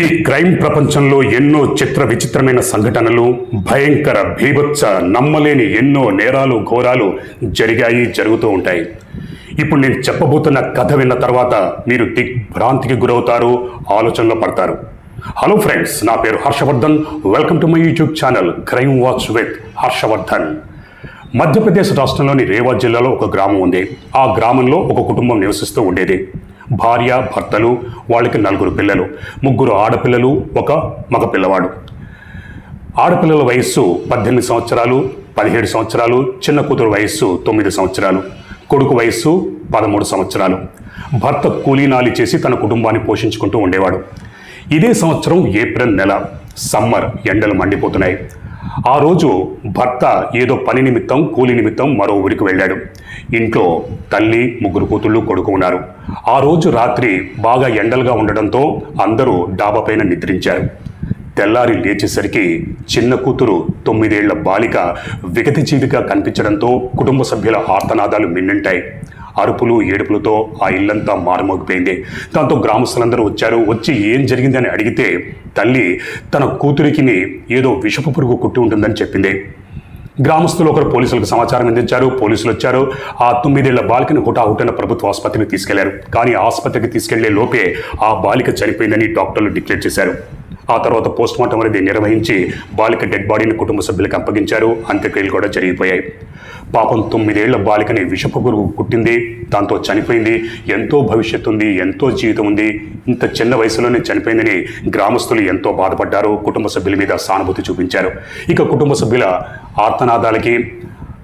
ఈ క్రైమ్ ప్రపంచంలో ఎన్నో చిత్ర విచిత్రమైన సంఘటనలు భయంకర భీభత్స నమ్మలేని ఎన్నో నేరాలు ఘోరాలు జరిగాయి జరుగుతూ ఉంటాయి. ఇప్పుడు నేను చెప్పబోతున్న కథ విన్న తర్వాత మీరు దిగ్భ్రాంతికి గురవుతారు ఆలోచనలో పడతారు. హలో ఫ్రెండ్స్ నా పేరు Harshavardhan. Welcome to my YouTube channel crime watch with Harshavardhan. Madhya Pradesh రాష్ట్రంలోని రేవా జిల్లాలో ఒక గ్రామం ఉంది. ఆ గ్రామంలో ఒక కుటుంబం నివసిస్తూ ఉండేది. భార్య భర్తలు వాళ్ళకి నలుగురు పిల్లలు ముగ్గురు ఆడపిల్లలు ఒక మగ పిల్లవాడు. ఆడపిల్లల వయస్సు పద్దెనిమిది సంవత్సరాలు పదిహేడు సంవత్సరాలు చిన్న కూతురు వయస్సు తొమ్మిది సంవత్సరాలు కొడుకు వయస్సు పదమూడు సంవత్సరాలు. భర్త కూలీనాలి చేసి తన కుటుంబాన్ని పోషించుకుంటూ ఉండేవాడు. ఇదే సంవత్సరం ఏప్రిల్ నెల సమ్మర్ ఎండలు మండిపోతున్నాయి. ఆ రోజు భర్త ఏదో పని నిమిత్తం కూలి నిమిత్తం మరో ఊరికి వెళ్ళాడు. ఇంట్లో తల్లి ముగ్గురు కూతుళ్ళు కొడుకు ఉన్నారు. ఆ రోజు రాత్రి బాగా ఎండలుగా ఉండడంతో అందరూ డాబా పైన నిద్రించారు. తెల్లారి లేచేసరికి చిన్న కూతురు తొమ్మిదేళ్ళ బాలిక విగతి జీవిగా కనిపించడంతో కుటుంబ సభ్యుల ఆర్తనాదాలు మిన్నంటాయి. అరుపులు ఏడుపులతో ఆ ఇల్లంతా మారుమోగిపోయింది. దాంతో గ్రామస్తులందరూ వచ్చారు. వచ్చి ఏం జరిగిందని అడిగితే తల్లి తన కూతురికి ఏదో విషపు పురుగు కుట్టి ఉంటుందని చెప్పింది. గ్రామస్తులు ఒకరు పోలీసులకు సమాచారం అందించారు పోలీసులు వచ్చారు. ఆ తొమ్మిదేళ్ళ బాలికను హుటాహుటన ప్రభుత్వ ఆసుపత్రికి తీసుకెళ్ళారు. కానీ ఆసుపత్రికి తీసుకెళ్ళే లోపే ఆ బాలిక చనిపోయిందని డాక్టర్లు డిక్లేర్ చేశారు. ఆ తర్వాత పోస్ట్ మార్టం అనేది నిర్వహించి బాలిక డెడ్ బాడీని కుటుంబ సభ్యులకు అప్పగించారు. అంత్యక్రియలు కూడా జరిగిపోయాయి. పాపం తొమ్మిదేళ్ళ బాలికని విషపు గురువు కుట్టింది దాంతో చనిపోయింది. ఎంతో భవిష్యత్తు ఉంది ఎంతో జీవితం ఉంది. ఇంత చిన్న వయసులోనే చనిపోయిందని గ్రామస్తులు ఎంతో బాధపడ్డారు. కుటుంబ సభ్యుల మీద సానుభూతి చూపించారు. ఇక కుటుంబ సభ్యుల ఆర్తనాదాలకి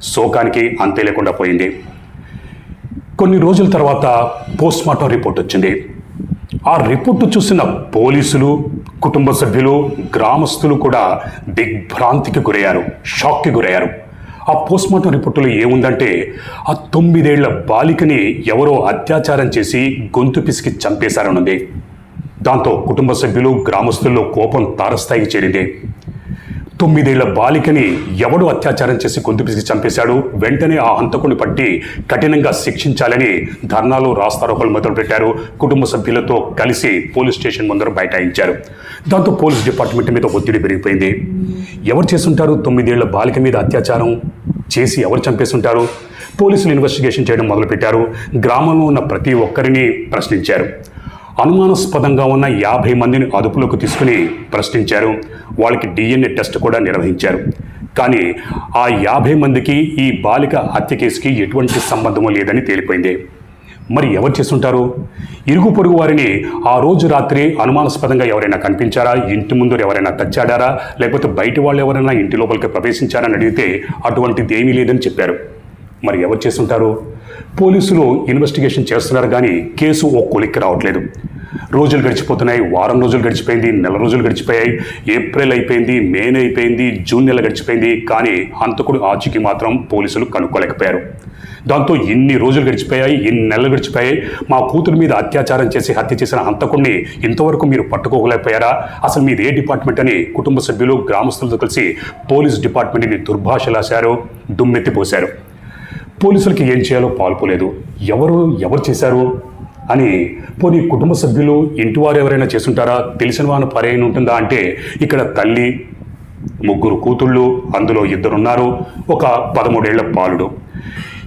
శోకానికి అంతే లేకుండా పోయింది. కొన్ని రోజుల తర్వాత పోస్ట్ మార్టం రిపోర్ట్ వచ్చింది. ఆ రిపోర్టు చూసిన పోలీసులు కుటుంబ సభ్యులు గ్రామస్తులు కూడా దిగ్భ్రాంతికి గురయ్యారు షాక్కి గురయ్యారు. ఆ పోస్ట్మార్టం రిపోర్టులో ఏముందంటే ఆ తొమ్మిదేళ్ళ బాలికని ఎవరో అత్యాచారం చేసి గొంతు పిసికి చంపేశారనుంది. దాంతో కుటుంబ సభ్యులు గ్రామస్తుల్లో కోపం తారస్థాయికి చేరింది. తొమ్మిదేళ్ళ బాలికని ఎవడు అత్యాచారం చేసి గొంతు పిసికి చంపేశాడు. వెంటనే ఆ హంతకుని పట్టి కఠినంగా శిక్షించాలని ధర్నాలు రాస్తారోకలు మొదలుపెట్టారు కుటుంబ సభ్యులతో కలిసి పోలీస్ స్టేషన్ ముందర బైఠాయించారు. దాంతో పోలీస్ డిపార్ట్మెంట్ మీద ఒత్తిడి పెరిగిపోయింది. ఎవరు చేసుంటారు తొమ్మిదేళ్ళ బాలిక మీద అత్యాచారం చేసి ఎవరు చంపేస్తుంటారు? పోలీసులు ఇన్వెస్టిగేషన్ చేయడం మొదలుపెట్టారు. గ్రామంలో ఉన్న ప్రతి ఒక్కరిని ప్రశ్నించారు. అనుమానాస్పదంగా ఉన్న యాభై మందిని అదుపులోకి తీసుకుని ప్రశ్నించారు. వాళ్ళకి డిఎన్ఏ టెస్ట్ కూడా నిర్వహించారు. కానీ ఆ యాభై మందికి ఈ బాలిక హత్య కేసుకి ఎటువంటి సంబంధము లేదని తేలిపోయింది. మరి ఎవరు చేస్తుంటారు? ఇరుగు పొరుగు వారిని ఆ రోజు రాత్రి అనుమానాస్పదంగా ఎవరైనా కనిపించారా? ఇంటి ముందు ఎవరైనా తచ్చాడారా? లేకపోతే బయట వాళ్ళు ఎవరైనా ఇంటి లోపలికి ప్రవేశించారని అడిగితే అటువంటిది ఏమీ లేదని చెప్పారు. మరి ఎవరు చేస్తుంటారు? పోలీసులు ఇన్వెస్టిగేషన్ చేస్తున్నారు కానీ కేసు ఓ కొలిక్కి రావట్లేదు. రోజులు గడిచిపోతున్నాయి వారం రోజులు గడిచిపోయింది నెల రోజులు గడిచిపోయాయి ఏప్రిల్ అయిపోయింది మే అయిపోయింది జూన్ నెల గడిచిపోయింది కానీ హంతకుడు ఆచూకీ మాత్రం పోలీసులు కనుక్కోలేకపోయారు. దాంతో ఇన్ని రోజులు గడిచిపోయాయి ఇన్ని నెలలు గడిచిపోయాయి మా కూతురు మీద అత్యాచారం చేసి హత్య చేసిన హంతకుడిని ఇంతవరకు మీరు పట్టుకోలేకపోయారా? అసలు మీది ఏ డిపార్ట్మెంట్ అని కుటుంబ సభ్యులు గ్రామస్తులతో కలిసి పోలీస్ డిపార్ట్మెంట్ని దుర్భాషలాశారు దుమ్మెత్తిపోశారు. పోలీసులకి ఏం చేయాలో పాల్పోలేదు. ఎవరు ఎవరు చేశారు అని పోనీ కుటుంబ సభ్యులు ఇంటివారు ఎవరైనా చేసుంటారా తెలిసిన వారు పర్యాయం ఉంటుందా అంటే ఇక్కడ తల్లి ముగ్గురు కూతుళ్ళు అందులో ఇద్దరున్నారు ఒక పదమూడేళ్ళ బాలుడు.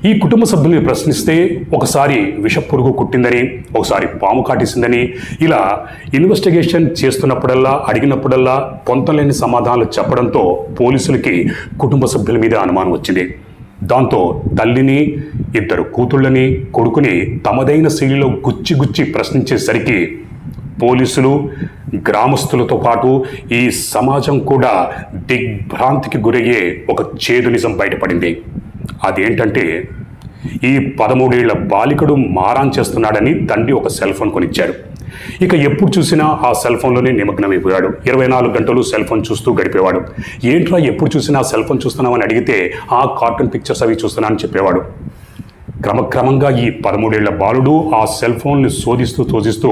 ఈ కుటుంబ సభ్యుల్ని ప్రశ్నిస్తే ఒకసారి విష పురుగు కుట్టిందని ఒకసారి పాము కాటేసిందని ఇలా ఇన్వెస్టిగేషన్ చేస్తున్నప్పుడల్లా అడిగినప్పుడల్లా పొంతలేని సమాధానాలు చెప్పడంతో పోలీసులకి కుటుంబ సభ్యుల మీద అనుమానం వచ్చింది. దాంతో తల్లిని ఇద్దరు కూతుళ్ళని కొడుకుని తమదైన శైలిలో గుచ్చి గుచ్చి ప్రశ్నించేసరికి పోలీసులు గ్రామస్తులతో పాటు ఈ సమాజం కూడా దిగ్భ్రాంతికి గురయ్యే ఒక చేదు నిజం బయటపడింది. అదేంటంటే ఈ పదమూడేళ్ళ బాలికడు మారాన్ చేస్తున్నాడని తండ్రి ఒక సెల్ ఫోన్ కొనిచ్చాడు. ఇక ఎప్పుడు చూసినా ఆ సెల్ ఫోన్లోనే నిమగ్నమైపోయాడు. ఇరవై నాలుగు గంటలు సెల్ ఫోన్ చూస్తూ గడిపేవాడు. ఏంట్రా ఎప్పుడు చూసినా సెల్ ఫోన్ చూస్తున్నామని అడిగితే ఆ కార్టూన్ పిక్చర్స్ అవి చూస్తున్నా అని చెప్పేవాడు. క్రమక్రమంగా ఈ పదమూడేళ్ళ బాలుడు ఆ సెల్ ఫోన్ని శోధిస్తూ శోధిస్తూ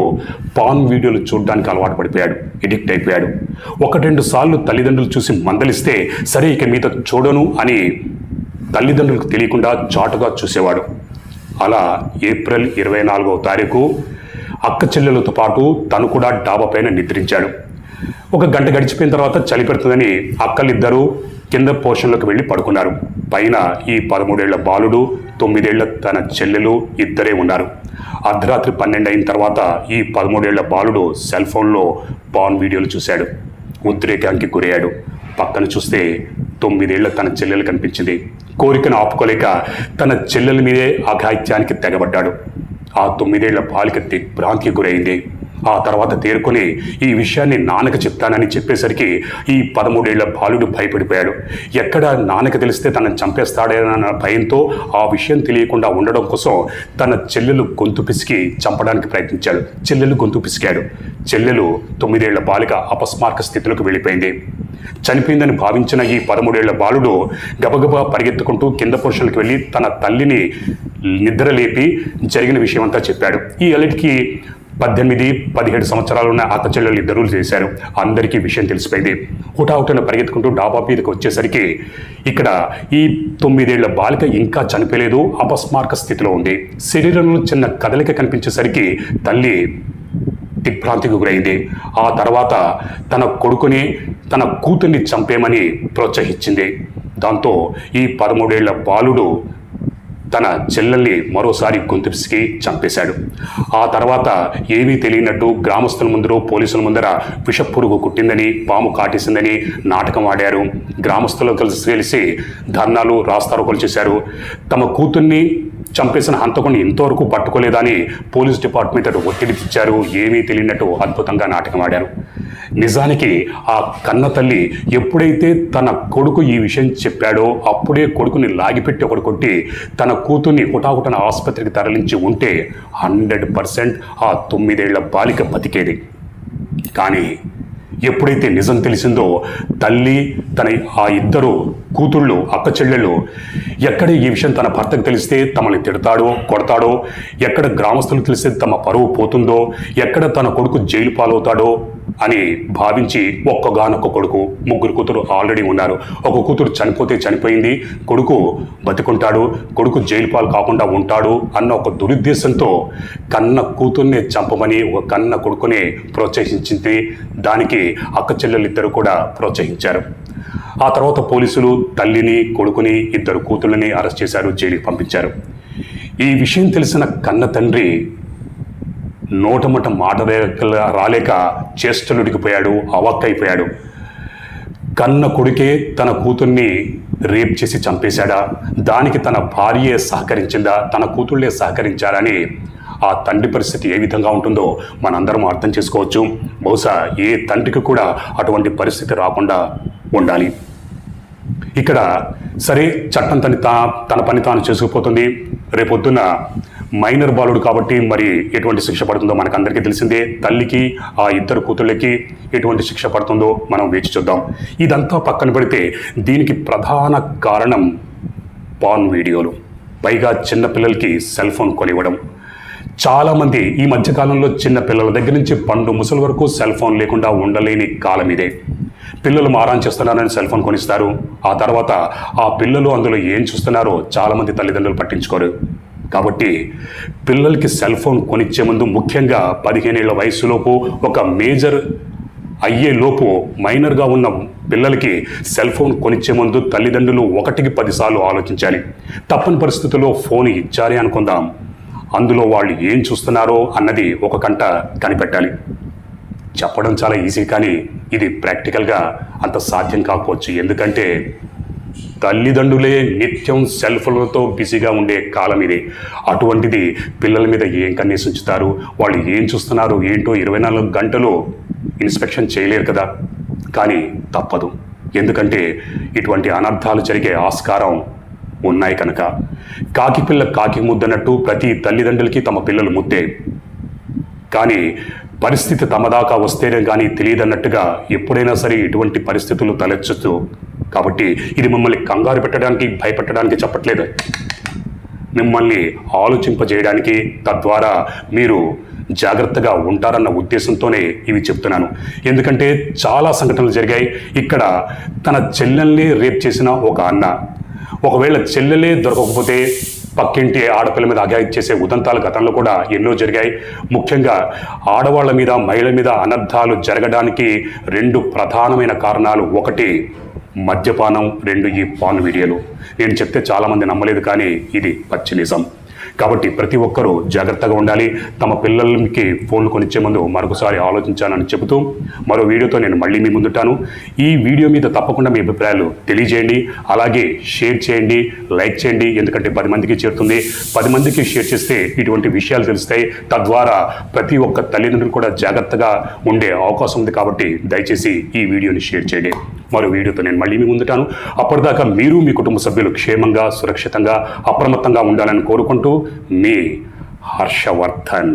పాన్ వీడియోలు చూడడానికి అలవాటు పడిపోయాడు. ఎడిక్ట్ అయిపోయాడు. ఒకటి రెండు సార్లు తల్లిదండ్రులు చూసి మందలిస్తే సరే ఇక మీద చూడను అని తల్లిదండ్రులకు తెలియకుండా చాటుగా చూసేవాడు. అలా ఏప్రిల్ ఇరవై నాలుగవ తారీఖు అక్క చెల్లెలతో పాటు తను కూడా డాబా పైన నిద్రించాడు. ఒక గంట గడిచిపోయిన తర్వాత చలి పెడుతుందని అక్కలిద్దరూ కింద పోర్షన్లోకి వెళ్ళి పడుకున్నారు. పైన ఈ పదమూడేళ్ళ బాలుడు తొమ్మిదేళ్ళ తన చెల్లెలు ఇద్దరే ఉన్నారు. అర్ధరాత్రి పన్నెండు అయిన తర్వాత ఈ పదమూడేళ్ళ బాలుడు సెల్ ఫోన్లో పాన్ వీడియోలు చూశాడు. ఉద్రేకానికి గురయ్యాడు. పక్కన చూస్తే తొమ్మిదేళ్ళ తన చెల్లెలు కనిపించింది. కోరికను ఆపుకోలేక తన చెల్లెల మీదే అఘాయిత్యానికి తెగబడ్డాడు. ఆ తొమ్మిదేళ్ళ బాలిక దిగ్భ్రాంతికి గురైంది. ఆ తర్వాత తేరుకొని ఈ విషయాన్ని నాన్నకు చెప్తానని చెప్పేసరికి ఈ పదమూడేళ్ళ బాలుడు భయపడిపోయాడు. ఎక్కడ నాన్నకు తెలిస్తే తనను చంపేస్తాడేనన్న భయంతో ఆ విషయం తెలియకుండా ఉండడం కోసం తన చెల్లెలు గొంతు పిసికి చంపడానికి ప్రయత్నించాడు. చెల్లెలు గొంతు పిసికాడు. చెల్లెలు తొమ్మిదేళ్ళ బాలిక అపస్మారక స్థితిలోకి వెళ్ళిపోయింది. చనిపోయిందని భావించిన ఈ పదమూడేళ్ళ బాలుడు గబగబా పరిగెత్తుకుంటూ కింద పురుషులకు వెళ్ళి తన తల్లిని నిద్రలేపి జరిగిన విషయమంతా చెప్పాడు. ఈ అలెట్కి పద్దెనిమిది పదిహేడు సంవత్సరాలు ఉన్న అక్క చెల్లెలు ఇద్దరు చేశారు. అందరికీ విషయం తెలిసిపోయింది. హుటాహుటిన పరిగెత్తుకుంటూ డాబా మీదకి వచ్చేసరికి ఇక్కడ ఈ తొమ్మిదేళ్ళ బాలిక ఇంకా చనిపోలేదు అపస్మారక స్థితిలో ఉంది. శరీరంలో చిన్న కదలిక కనిపించేసరికి తల్లి దిగ్భ్రాంతికి గురైంది. ఆ తర్వాత తన కొడుకుని తన కూతుర్ని చంపేమని ప్రోత్సహించింది. దాంతో ఈ పదమూడేళ్ళ బాలుడు తన చెల్లెల్ని మరోసారి గొంతుసికి చంపేశాడు. ఆ తర్వాత ఏమీ తెలియనట్టు గ్రామస్తుల ముందర పోలీసుల ముందర విషపురుగు కుట్టిందని పాము కాటేసిందని నాటకం ఆడారు. గ్రామస్తులు కలిసి తెలిసి ధర్నాలు రాస్తారోకలు చేశారు. తమ కూతుర్ని చంపేసిన హంతకుని ఇంతవరకు పట్టుకోలేదని పోలీస్ డిపార్ట్మెంట్ అటు ఒత్తిడి తెచ్చారు. ఏమీ తెలియనట్టు అద్భుతంగా నాటకం ఆడారు. నిజానికి ఆ కన్న తల్లి ఎప్పుడైతే తన కొడుకు ఈ విషయం చెప్పాడో అప్పుడే కొడుకుని లాగిపెట్టి ఒకటి కొట్టి తన కూతుర్ని హుటాహుటన ఆసుపత్రికి తరలించి ఉంటే హండ్రెడ్ పర్సెంట్ ఆ తొమ్మిదేళ్ళ బాలిక బతికేది. కానీ ఎప్పుడైతే నిజం తెలిసిందో తల్లి తన ఆ ఇద్దరు కూతుళ్ళు అక్క చెల్లెళ్ళు ఎక్కడ ఈ విషయం తన భర్తకు తెలిస్తే తమని తిడతాడో కొడతాడో ఎక్కడ గ్రామస్తులకు తెలిస్తే తమ పరువు పోతుందో ఎక్కడ తన కొడుకు జైలు పాలవుతాడో అని భావించి ఒక్కగానొక్క కొడుకు ముగ్గురు కూతురు ఆల్రెడీ ఉన్నారు. ఒక కూతురు చనిపోతే చనిపోయింది కొడుకు బతుకుంటాడు కొడుకు జైలు పాలు కాకుండా ఉంటాడు అన్న ఒక దురుద్దేశంతో కన్న కూతుర్నే చంపమని ఒక కన్న కొడుకునే ప్రోత్సహించింది. దానికి అక్క చెల్లెలిద్దరూ కూడా ప్రోత్సహించారు. ఆ తర్వాత పోలీసులు తల్లిని కొడుకుని ఇద్దరు కూతుళ్ళని అరెస్ట్ చేశారు జైలుకి పంపించారు. ఈ విషయం తెలిసిన కన్న తండ్రి నోటమట మాట రాలేక చేష్టలుడికిపోయాడు అవక్కైపోయాడు. కన్న కొడుకే తన కూతుర్ని రేప్ చేసి చంపేశాడా? దానికి తన భార్యే సహకరించిందా? తన కూతుళ్ళే సహకరించారని ఆ తండ్రి పరిస్థితి ఏ విధంగా ఉంటుందో మనందరం అర్థం చేసుకోవచ్చు. బహుశా ఏ తండ్రికి కూడా అటువంటి పరిస్థితి రాకుండా ఉండాలి. ఇక్కడ సరే చట్టం తన తన పని తాను చేసుకుపోతుంది. రేపొద్దున మైనర్ బాలుడు కాబట్టి మరి ఎటువంటి శిక్ష పడుతుందో మనకు అందరికీ తెలిసిందే. తల్లికి ఆ ఇద్దరు కూతుళ్ళకి ఎటువంటి శిక్ష పడుతుందో మనం వేచి చూద్దాం. ఇదంతా పక్కన పెడితే దీనికి ప్రధాన కారణం పాన్ వీడియోలు. పైగా చిన్నపిల్లలకి సెల్ ఫోన్ కొనివ్వడం. చాలామంది ఈ మధ్యకాలంలో చిన్న పిల్లల దగ్గర నుంచి పండు ముసలి వరకు సెల్ ఫోన్ లేకుండా ఉండలేని కాలం ఇదే. పిల్లలు మారాన్ చేస్తున్నారని సెల్ ఫోన్ కొనిస్తారు. ఆ తర్వాత ఆ పిల్లలు అందులో ఏం చూస్తున్నారో చాలామంది తల్లిదండ్రులు పట్టించుకోరు. కాబట్టి పిల్లలకి సెల్ ఫోన్ కొనిచ్చే ముందు ముఖ్యంగా పదిహేనేళ్ళ వయసులోపు ఒక మేజర్ అయ్యే లోపు మైనర్గా ఉన్న పిల్లలకి సెల్ ఫోన్ కొనిచ్చే ముందు తల్లిదండ్రులు ఒకటికి పదిసార్లు ఆలోచించాలి. తప్పని పరిస్థితుల్లో ఫోన్ ఇచ్చారే అనుకుందాం. అందులో వాళ్ళు ఏం చూస్తున్నారో అన్నది ఒక కంట కనిపెట్టాలి. చెప్పడం చాలా ఈజీ కానీ ఇది ప్రాక్టికల్గా అంత సాధ్యం కాకపోవచ్చు. ఎందుకంటే తల్లిదండ్రులే నిత్యం సెల్ ఫోన్లతో బిజీగా ఉండే కాలం ఇది. అటువంటిది పిల్లల మీద ఏం కన్నీసి ఉంచుతారు వాళ్ళు ఏం చూస్తున్నారు? ఏంటో ఇరవై నాలుగు గంటలు ఇన్స్పెక్షన్ చేయలేరు కదా. కానీ తప్పదు. ఎందుకంటే ఇటువంటి అనర్థాలు జరిగే ఆస్కారం ఉన్నాయి కనుక. కాకి పిల్ల కాకి ముద్దన్నట్టు ప్రతి తల్లిదండ్రులకి తమ పిల్లలు ముద్దే. కానీ పరిస్థితి తమ దాకా వస్తేనే కానీ తెలియదన్నట్టుగా ఎప్పుడైనా సరే ఇటువంటి పరిస్థితులు తలెచ్చచ్చు కాబట్టి ఇది మిమ్మల్ని కంగారు పెట్టడానికి భయపెట్టడానికి చెప్పట్లేదు. మిమ్మల్ని ఆలోచింపజేయడానికి తద్వారా మీరు జాగ్రత్తగా ఉంటారన్న ఉద్దేశంతోనే ఇవి చెప్తున్నాను. ఎందుకంటే చాలా సంఘటనలు జరిగాయి. ఇక్కడ తన చెల్లెల్ని రేప్ చేసిన ఒక అన్న. ఒకవేళ చెల్లెలే దొరకకపోతే పక్కింటి ఆడపిల్ల మీద అఘాయిత్ చేసే ఉదంతాలు గతంలో కూడా ఎన్నో జరిగాయి. ముఖ్యంగా ఆడవాళ్ళ మీద మహిళల మీద అనర్థాలు జరగడానికి రెండు ప్రధానమైన కారణాలు ఒకటి మద్యపానం రెండు ఈ పాన్ వీడియోలు. నేను చెప్తే చాలామంది నమ్మలేదు కానీ ఇది పచ్చి నిజం. కాబట్టి ప్రతి ఒక్కరూ జాగ్రత్తగా ఉండాలి. తమ పిల్లలకి ఫోన్లు కొనిచ్చే ముందు మరొకసారి ఆలోచించాలని చెబుతూ మరో వీడియోతో నేను మళ్ళీ మీ ముందుంటాను. ఈ వీడియో మీద తప్పకుండా మీ అభిప్రాయాలు తెలియజేయండి. అలాగే షేర్ చేయండి లైక్ చేయండి. ఎందుకంటే పది మందికి చేరుతుంది. పది మందికి షేర్ చేస్తే ఇటువంటి విషయాలు తెలుస్తాయి. తద్వారా ప్రతి ఒక్క తల్లిదండ్రులు కూడా జాగ్రత్తగా ఉండే అవకాశం ఉంది కాబట్టి దయచేసి ఈ వీడియోని షేర్ చేయండి. మరో వీడియోతో నేను మళ్ళీ మీ ముందుటాను. అప్పటిదాకా మీరు మీ కుటుంబ సభ్యులు క్షేమంగా సురక్షితంగా అప్రమత్తంగా ఉండాలని కోరుకుంటూ మీ హర్షవర్ధన్.